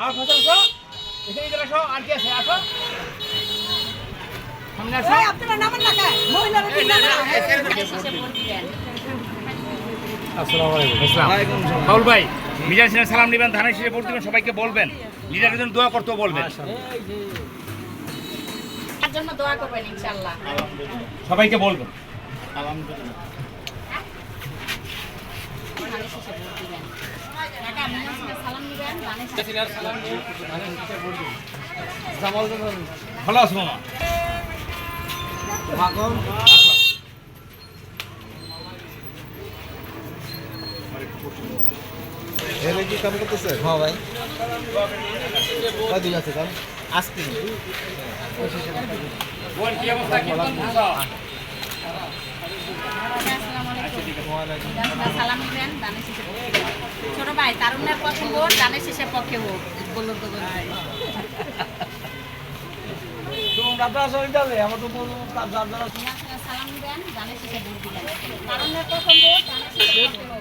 আমার ফসল আসো। এখানে চলে আসো আর কি আছে? আসো। সামনে আসো। এই আপনারা নামান না খায় মহিলারা এই, না, না, আসসালামু আলাইকুম। ইসলাম বাউল ভাই মিজান সিনহার সালাম নেবেন ধানের শীষে ভোট দিবেন সবাইকে বলবেন। লিডারের জন্য দোয়া করতেও বলবেন। তার জন্য দোয়া করবেন ইনশাআল্লাহ। সবাইকে বলবেন। ধানের শীষে ভোট দিবেন কাকা মিজান সিনহার সালাম নেবেন ধানের শীষে ভালো আছো মামা এর কি কাম করতেছে? হ্যাঁ ভাই। কয়দিন আছে কাম? আজকে। কি অবস্থা? কি বলছো আসসালামু আলাইকুম মিজান সিনহার সালাম দেন ধানের শেষে দিবেন ছোট ভাই তারুণ্যের প্রথম ভোট ধানের শেষে পক্ষে ভোট বলুন তো সালাম নেবেন ধানের শীষে ভোট দিবেন ভোট পক্ষে ভোট